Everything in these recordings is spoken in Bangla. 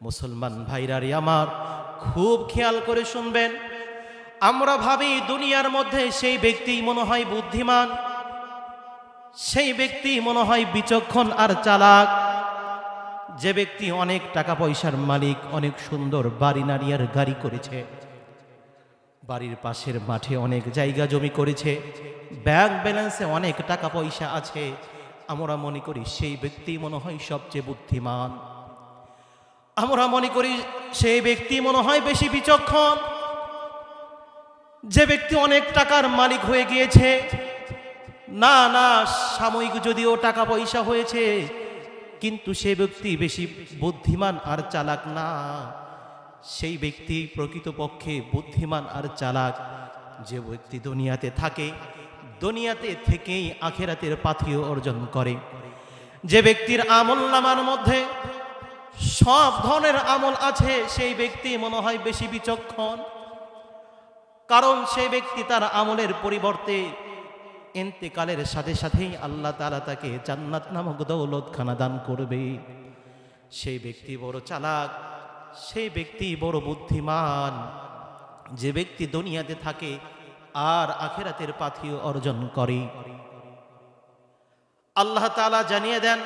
মুসলমান ভাইরারি আমার, খুব খেয়াল করে শুনবেন। আমরা ভাবি দুনিয়ার মধ্যে সেই ব্যক্তি মনে হয় বুদ্ধিমান, সেই ব্যক্তি মনে হয় বিচক্ষণ আর চালাক। যে ব্যক্তি অনেক টাকা পয়সার মালিক, অনেক সুন্দর বাড়ি নারী আর গাড়ি করেছে, বাড়ির পাশের মাঠে অনেক জায়গা জমি করেছে, ব্যাংক ব্যালেন্সে অনেক টাকা পয়সা আছে। আমরা মনে করি সেই ব্যক্তি মনে হয় সবচেয়ে বুদ্ধিমান। আমরা মনে করি সেই ব্যক্তি মনে হয় বেশি বিচক্ষণ। যে ব্যক্তি অনেক টাকার মালিক হয়ে গিয়েছে, না না, সাময়িক যদিও টাকা পয়সা হয়েছে, কিন্তু সে ব্যক্তি বেশি বুদ্ধিমান আর চালাক না। সেই ব্যক্তি প্রকৃতপক্ষে বুদ্ধিমান আর চালাক। যে ব্যক্তি দুনিয়াতে থাকে, দুনিয়াতে থেকেই আখেরাতের পাথিও অর্জন করে। যে ব্যক্তির আমল নামার মধ্যে সব ধরনের আমল আছে, সেই ব্যক্তি মনে হয় বেশি বিচক্ষণ। কারণ সেই ব্যক্তি তার আমলের পরিবর্তে এন্তেকালের সাথে সাথেই আল্লাহ তালা তাকে জান্নাত নামক দৌলতখানা দান করবে। সেই ব্যক্তি বড় চালাক, সেই ব্যক্তি বড় বুদ্ধিমান। যে ব্যক্তি দুনিয়াতে থাকে, আর আখেরাতের পাথিও অর্জন করে। আল্লাহ তালা জানিয়ে দেন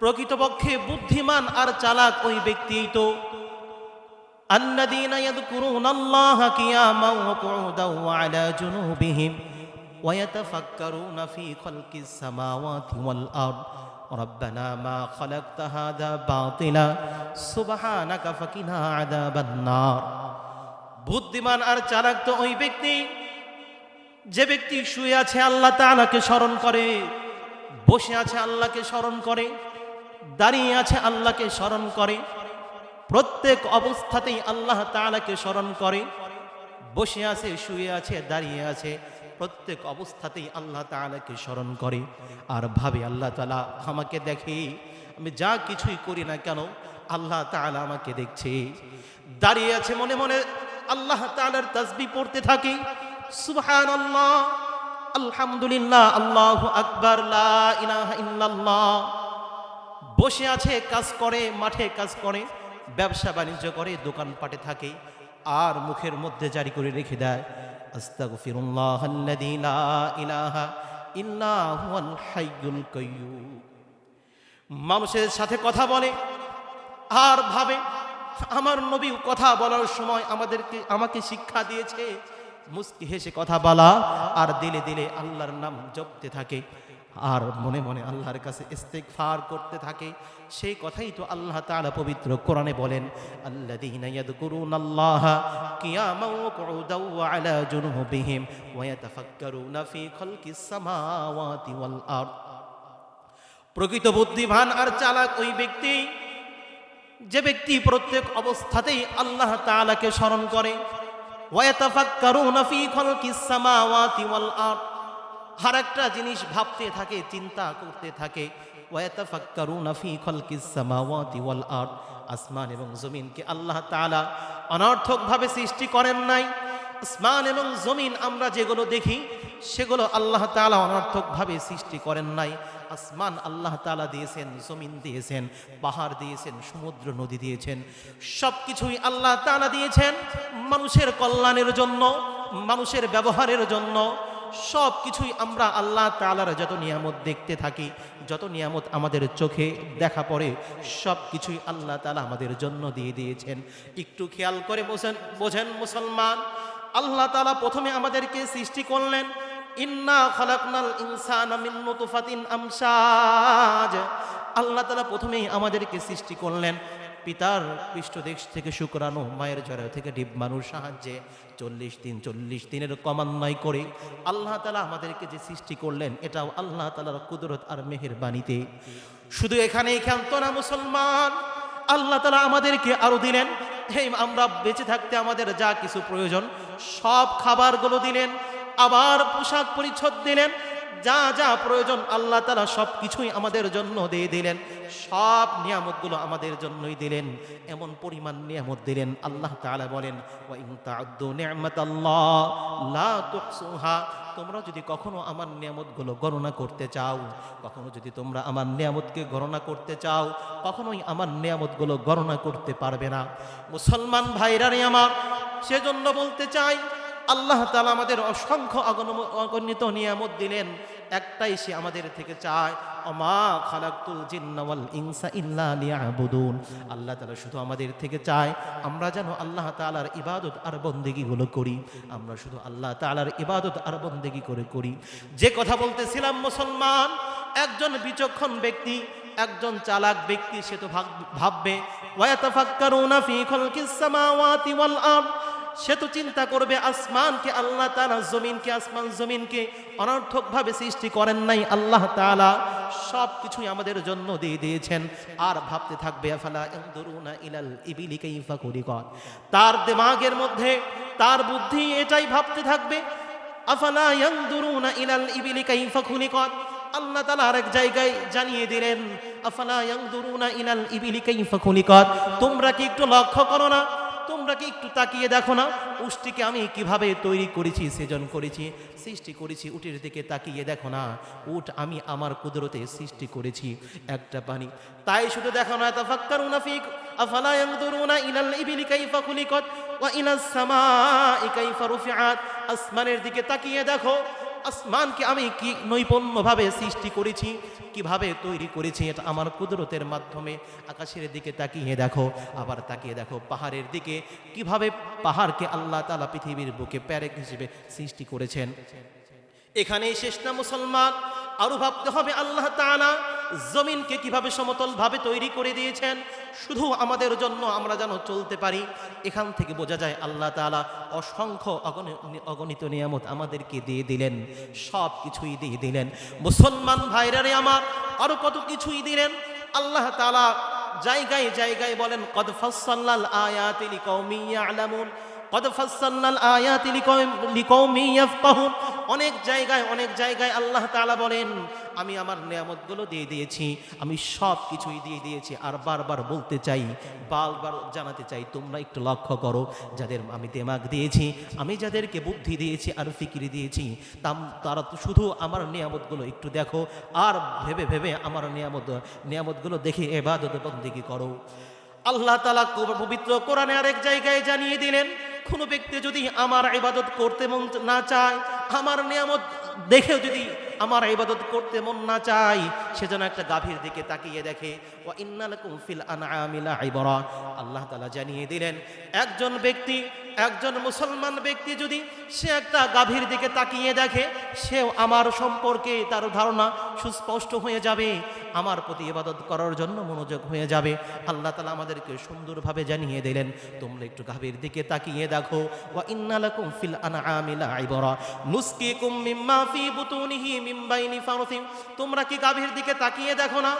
প্রকৃতপক্ষে বুদ্ধিমান আর চালাক ওই ব্যক্তিই তো الذين يذكرون الله قياما وقعودا وعلى جنوبهم ويتفكرون في خلق السماوات والأرض ربنا ما خلقت هذا باطلا سبحانك فقنا عذاب النار বুদ্ধিমান আর চালাক তো ওই ব্যক্তি যে ব্যক্তি শুয়ে আছে আল্লাহ তাআলাকে স্মরণ করে বসে আছে আল্লাহকে স্মরণ করে দাঁড়িয়ে আছে আল্লাহকে স্মরণ করে। প্রত্যেক অবস্থাতেই আল্লাহ তাআলাকে স্মরণ করে। বসে আছে, শুয়ে আছে, দাঁড়িয়ে আছে। প্রত্যেক অবস্থাতেই আল্লাহ তাআলাকে স্মরণ করে। আর ভাবে, আল্লাহ তাআলা আমাকে দেখে, আমি যা কিছুই করি না কেন, আল্লাহ তাআলা আমাকে দেখছে। দাঁড়িয়ে আছে মনে মনে আল্লাহ তাআলার তাসবি পড়তে থাকি। সুবহানাল্লাহ, আলহামদুলিল্লাহ, আল্লাহ আকবর, লা ইলাহা ইল্লাল্লাহ। বসে আছে, কাজ করে, মাঠে কাজ করে, ব্যবসা বাণিজ্য করে, দোকানপাটে থাকে, আর মুখের মধ্যে জারি করে রেখে দেয়। মানুষের সাথে কথা বলে, আর ভাবে, আমার নবী কথা বলার সময় আমাদেরকে, আমাকে শিক্ষা দিয়েছে, মুস্কি হেসে কথা বলা, আর দিলে দিলে আল্লাহর নাম জপতে থাকে। আর মনে মনে আল্লাহর কাছে ইস্তেগফার করতে থাকে। সেই কথাই তো আল্লাহ তাআলা পবিত্র কোরআনে বলেন কিয়ামান ওয়া ওয়া ওয়া ইয়াতাফাক্কারুনা ওয়াল প্রকৃত বুদ্ধিমান আর চালাক ওই ব্যক্তি, যে ব্যক্তি প্রত্যেক অবস্থাতেই আল্লাহ তাআলাকে স্মরণ করে ওয়াতাফাক্কারুনা ফি খালকিস সামাওয়াতি ওয়াল আরদ। আর একটা জিনিস ভাবতে থাকে, চিন্তা করতে থাকে। আসমান এবং জমিনকে আল্লাহ তাআলা অনর্থকভাবে সৃষ্টি করেন নাই। আসমান এবং জমিন আমরা যেগুলো দেখি, সেগুলো আল্লাহ তাআলা অনর্থকভাবে সৃষ্টি করেন নাই। আসমান আল্লাহ তাআলা দিয়েছেন, জমিন দিয়েছেন, পাহাড় দিয়েছেন, সমুদ্র, নদী দিয়েছেন সব কিছুই আল্লাহ তাআলা দিয়েছেন মানুষের কল্যাণের জন্য, মানুষের ব্যবহারের জন্য। সব কিছুই আমরা আল্লাহ তাআলার যত নিয়ামত দেখতে থাকি, যত নিয়ামত আমাদের চোখে দেখা পড়ে সব কিছুই আল্লাহ তালা আমাদের জন্য দিয়ে দিয়েছেন। একটু খেয়াল করে বোঝেন বোঝেন মুসলমান, আল্লাহ তালা প্রথমে আমাদেরকে সৃষ্টি করলেন, ইন্না খলাকনাল ইনসানা আমসাজ। আল্লাহ তাআলা প্রথমেই আমাদেরকে সৃষ্টি করলেন পিতার পৃষ্ঠদেশ থেকে শুক্রাণু, মায়ের জরা থেকে ডিব্বাণুর সাহায্যে চল্লিশ দিন, চল্লিশ দিনের ক্রমান্বয় করে আল্লাহ তালা আমাদেরকে যে সৃষ্টি করলেন, এটাও আল্লাহ তালার কুদরত আর মেহের বাণীতে শুধু এখানে ক্ষান্ত না মুসলমান, আল্লাহ তালা আমাদেরকে আরও দিলেন আমরা বেঁচে থাকতে আমাদের যা কিছু প্রয়োজন, সব খাবারগুলো দিলেন, আবার পোশাক পরিচ্ছদ দিলেন যা যা প্রয়োজন আল্লাহ তালা সব কিছুই আমাদের জন্য দিয়ে দিলেন। সব নিয়ামতগুলো আমাদের জন্যই দিলেন। এমন পরিমাণ নিয়ামত দিলেন। আল্লাহ তাআলা বলেন তোমরা যদি কখনো আমার নিয়ামতগুলো গণনা করতে চাও, কখনো যদি তোমরা আমার নিয়ামতকে গণনা করতে চাও, কখনোই আমার নিয়ামতগুলো গণনা করতে পারবে না। মুসলমান ভাইরারে আমার, সেজন্য বলতে চাই আল্লাহ তালা আমাদের অসংখ্য অগণ- অগণিত নিয়ামত দিলেন। একটাই সে আমাদের থেকে চায়, অমা খালাকুল জিন্নাওয়াল ইনসা ইল্লা লিয়াবুদুন। আল্লাহ তালা শুধু আমাদের থেকে চায়, আমরা যেন আল্লাহ তালার ইবাদত আর বন্দেগিগুলো করি। আমরা শুধু আল্লাহ তালার ইবাদত আর বন্দেগি করে করি। যে কথা বলতেছিলাম মুসলমান, একজন বিচক্ষণ ব্যক্তি, একজন চালাক ব্যক্তি, সে তো ভাব- ভাববে ওয়াতাফাক্কারুনা ফি খালকিস সামাওয়াতি ওয়াল আরদ। সে তো চিন্তা করবে আসমানকে, আল্লাহ তাআলা জমিনকে, আসমান জমিনকে অনর্থকভাবে সৃষ্টি করেন নাই। আল্লাহ তালা সব কিছুই আমাদের জন্য দিয়ে দিয়েছেন। আর ভাবতে থাকবে ইলাল ইবিলি কাইফা খুলিকাত। তার দিমাগের মধ্যে, তার বুদ্ধি এটাই ভাবতে থাকবে, আফালা ইয়ানদুরুনা ইলাল ইবিলি কাইফা খুলিকাত। আল্লাহ তাআলা আরেক জায়গায় জানিয়ে দিলেন, আফালা ইয়ানদুরুনা ইলাল ইবিলি কাইফা খুলিকাত। তোমরা কি একটু লক্ষ্য করো না তোমরা কি একটু তাকিয়ে দেখো না? উষ্টিকে আমি কীভাবে তৈরি করেছি, সেজন করেছি, সৃষ্টি করেছি, উটের দিকে তাকিয়ে দেখো না। উট আমি আমার কুদরতে সৃষ্টি করেছি, একটা পানি তাই শুধু দেখো না, তাফাক্কারুনা ফি আফালা ইয়ানদুরুনা ইলাল ইবিলি কাইফা খুলিকাত, ওয়া ইলাস কাইফা রুফিআত। আসমানের দিকে তাকিয়ে দেখো আসমানকে আমি কি নৈপুণ্যভাবে সৃষ্টি করেছি? কীভাবে তৈরি করেছি? এটা আমার কুদরতের মাধ্যমে আকাশের দিকে তাকিয়ে দেখো, আবার তাকিয়ে দেখো পাহাড়ের দিকে। কীভাবে পাহাড়কে আল্লাহ তালা পৃথিবীর বুকে প্যারেক হিসেবে সৃষ্টি করেছেন? এখানেই শেষ না মুসলমান? আরও ভাবতে হবে আল্লাহ তাআলা। জমিনকে কীভাবে সমতল ভাবে তৈরি করে দিয়েছেন? শুধু আমাদের জন্য আমরা যেন চলতে পারি। এখান থেকে বোঝা যায় আল্লাহ তাআলা অসংখ্য অগণি- অগণিত নিয়ামত আমাদেরকে দিয়ে দিলেন। সব কিছুই দিয়ে দিলেন। মুসলমান ভাইরারে আমার, আরও কত কিছুই দিলেন? আল্লাহ তাআলা জায়গায় জায়গায় বলেন, কদ ফাসসালনাল আয়াতি লিকাউমিন ইয়ালামুন, কদ ফাসসালনাল আয়াতি লিকাউম লিকাউমি ইয়াফকাহুন অনেক জায়গায় অনেক জায়গায় আল্লাহ তালা বলেন, আমি আমার নিয়ামতগুলো দিয়ে দিয়েছি, আমি সব কিছুই দিয়ে দিয়েছি, আর বারবার বলতে চাই, বারবার জানাতে চাই, তোমরা একটু লক্ষ্য করো, যাদের আমি দেমাগ দিয়েছি, আমি যাদেরকে বুদ্ধি দিয়েছি আর ফিকিরি দিয়েছি তারা শুধু আমার নিয়ামতগুলো একটু দেখো, আর ভেবে ভেবে আমার নিয়ামত, নিয়ামতগুলো দেখে এবাদত বন্দিগি করো। আল্লাহ তালা পবিত্র কোরআনে আরেক জায়গায় জানিয়ে দিলেন কোনো ব্যক্তি যদি আমার ইবাদত করতে না চায় আমার নিয়ামত দেখেও যদি আমার ইবাদত করতে মন না চায়, সে যেন একটা গাভীর দিকে তাকিয়ে দেখে ও ইন্নালাকুম ফিল আনআমিলা ইবরা। আল্লাহ তাআলা জানিয়ে দিলেন, একজন ব্যক্তি, একজন মুসলমান ব্যক্তি যদি সে একটা গাভীর দিকে তাকিয়ে দেখে, সেও আমার সম্পর্কে তার ধারণা সুস্পষ্ট হয়ে যাবে, আমার প্রতি ইবাদত করার জন্য মনোযোগ হয়ে যাবে। আল্লাহ তালা আমাদেরকে সুন্দরভাবে জানিয়ে দিলেন, তোমরা একটু গাভীর দিকে তাকিয়ে দেখো। ওয়া ইন্নালাকুম ফিল আনআমিলা ইবরা। নুসকিকুম মিম্মা ফি বুতুনিহি তোমরা কি গাভীর দিকে তাকিয়ে দেখো না?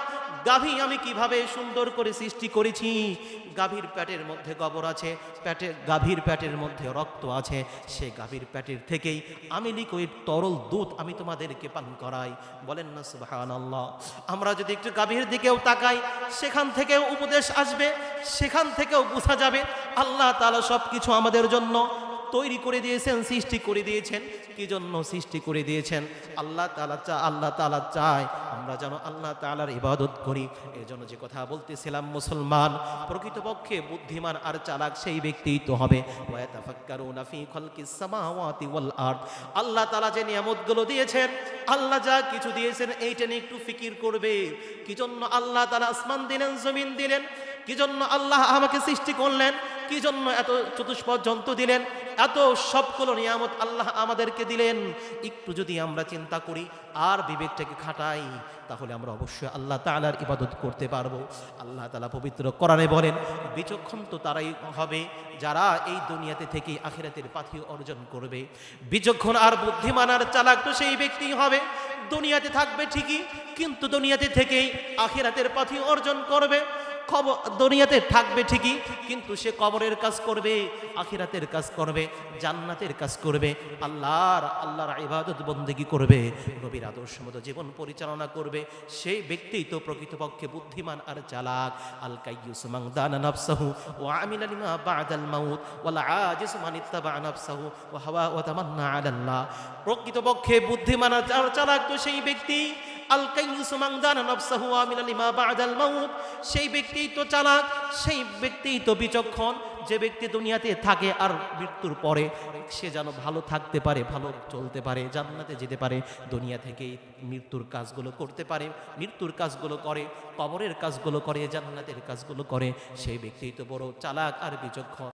গাভী আমি কীভাবে সুন্দর করে সৃষ্টি করেছি? গাভীর প্যাটের মধ্যে গোবর আছে পেটে গাভীর প্যাটের মধ্যে রক্ত আছে, সে গাভীর প্যাটের থেকেই আমি লিকুইড তরল দুধ আমি তোমাদেরকে পান করাই। বলেন না, সুবহানাল্লাহ। আমরা যদি একটু গাভীর দিকেও তাকাই, সেখান থেকেও উপদেশ আসবে, সেখান থেকেও বোঝা যাবে, আল্লাহ তাআলা সব কিছু আমাদের জন্য তৈরি করে দিয়েছেন, সৃষ্টি করে দিয়েছেন। কি জন্য সৃষ্টি করে দিয়েছেন? আল্লাহ তালা চা, আল্লাহ তাআলা চায় আমরা যেন আল্লাহ তাআলার ইবাদত করি। এই জন্য যে কথা বলতেছিলাম, মুসলমান প্রকৃতপক্ষে বুদ্ধিমান আর চালাক সেই ব্যক্তিই তো হবে। আল্লাহ তালা যে নিয়ামতগুলো দিয়েছেন, আল্লাহ যা কিছু দিয়েছেন, এইটা নিয়ে একটু ফিকির করবে। কি জন্য আল্লাহ তালা আসমান দিলেন, জমিন দিলেন? কি জন্য আল্লাহ আমাকে সৃষ্টি করলেন? কি জন্য এত চতুষ্পদ জন্তু দিলেন? এত সবগুলো নিয়ামত আল্লাহ আমাদেরকে দিলেন। একটু যদি আমরা চিন্তা করি আর বিবেকটাকে খাটাই, তাহলে আমরা অবশ্যই আল্লাহ তাআলার ইবাদত করতে পারব। আল্লাহ তালা পবিত্র কোরআনে বলেন, বিচক্ষণ তো তারাই হবে যারা এই দুনিয়াতে থেকে আখিরাতের পাথি অর্জন করবে। বিচক্ষণ আর বুদ্ধিমান আর চালাক তো সেই ব্যক্তি হবে। দুনিয়াতে থাকবে ঠিকই, কিন্তু দুনিয়াতে থেকেই আখিরাতের পাথি অর্জন করবে। খবর দুনিয়াতে থাকবে ঠিকই, কিন্তু সে কবরের কাজ করবে, আখিরাতের কাজ করবে, জান্নাতের কাজ করবে, আল্লাহর আল্লাহর ইবাদত বন্দেগি করবে, নবীর আদর্শ মতো জীবন পরিচালনা করবে, সেই ব্যক্তিই তো প্রকৃতপক্ষে বুদ্ধিমান আর চালাক। আল কাইয়ুস মান দানা নাফসাহু ওয়া আমিলা লিমা বাদাল মাউত, ওয়াল আজিজ মান ইত্তাবা নাফসাহু, ওয়া হাওয়া ওয়া তামান্না আলা আল্লাহ প্রকৃতপক্ষে বুদ্ধিমান আর চালাক তো সেই ব্যক্তি। সেই ব্যক্তিই তো চালাক, সেই ব্যক্তিই তো বিচক্ষণ, যে ব্যক্তি দুনিয়াতে থাকে আর মৃত্যুর পরে সে যেন ভালো থাকতে পারে, ভালো চলতে পারে, জান্নাতে যেতে পারে, দুনিয়া থেকেই মৃত্যুর কাজগুলো করতে পারে, মৃত্যুর কাজগুলো করে, কবরের কাজগুলো করে, জান্নাতের কাজগুলো করে, সেই ব্যক্তিই তো বড় চালাক আর বিচক্ষণ।